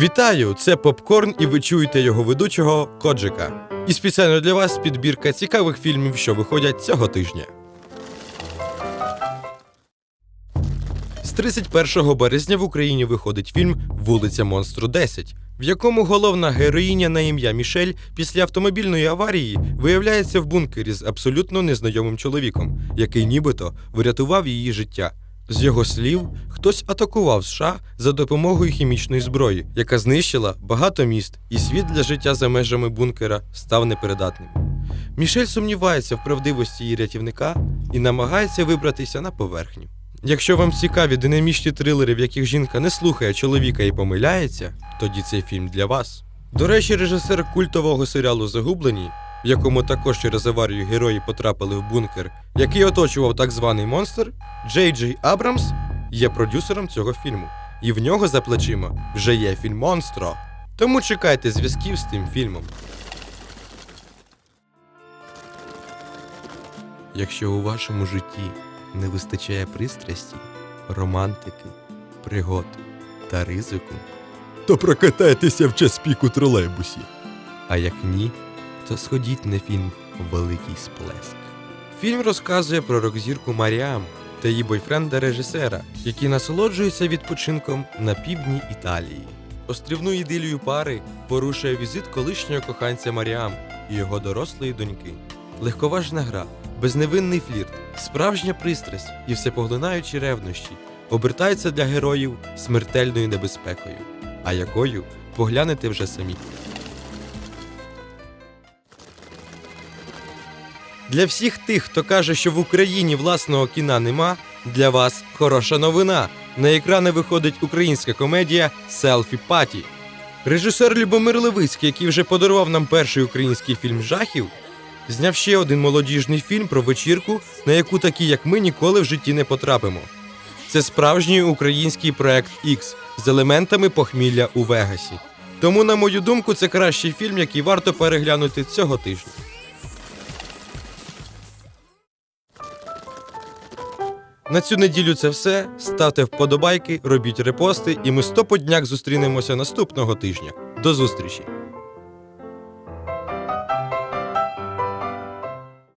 Вітаю! Це попкорн, і ви чуєте його ведучого Коджика. І спеціально для вас підбірка цікавих фільмів, що виходять цього тижня. З 31 березня в Україні виходить фільм Вулиця Монстру 10, в якому головна героїня на ім'я Мішель після автомобільної аварії виявляється в бункері з абсолютно незнайомим чоловіком, який нібито врятував її життя. З його слів, хтось атакував США за допомогою хімічної зброї, яка знищила багато міст, і світ для життя за межами бункера став непридатним. Мішель сумнівається в правдивості її рятівника і намагається вибратися на поверхню. Якщо вам цікаві динамічні трилери, в яких жінка не слухає чоловіка і помиляється, тоді цей фільм для вас. До речі, режисер культового серіалу Загублені, в якому також через аварію герої потрапили в бункер, який оточував так званий монстр, Джей Джей Абрамс є продюсером цього фільму, і в нього за плечима вже є фільм Монстро. Тому чекайте зв'язків з тим фільмом. Якщо у вашому житті не вистачає пристрасті, романтики, пригод та ризику, то прокатайтеся в час пік у тролейбусі. А як ні, то сходіть на фільм Великий сплеск. Фільм розказує про рок-зірку Маріам та її бойфренда режисера, які насолоджуються відпочинком на півдні Італії. Острівну ідилію пари порушує візит колишнього коханця Маріам і його дорослої доньки. Легковажна гра, безневинний флірт, справжня пристрасть і всепоглинаючі ревнощі обертаються для героїв смертельною небезпекою, а якою поглянете вже самі. Для всіх тих, хто каже, що в Україні власного кіна нема, для вас хороша новина. На екрани виходить українська комедія Селфі Паті. Режисер Любомир Левицький, який вже подарував нам перший український фільм жахів, зняв ще один молодіжний фільм про вечірку, на яку такі, як ми, ніколи в житті не потрапимо. Це справжній український проект X з елементами похмілля у Вегасі. Тому, на мою думку, це кращий фільм, який варто переглянути цього тижня. На цю неділю це все. Ставте вподобайки, робіть репости, і ми стоподняк зустрінемося наступного тижня. До зустрічі!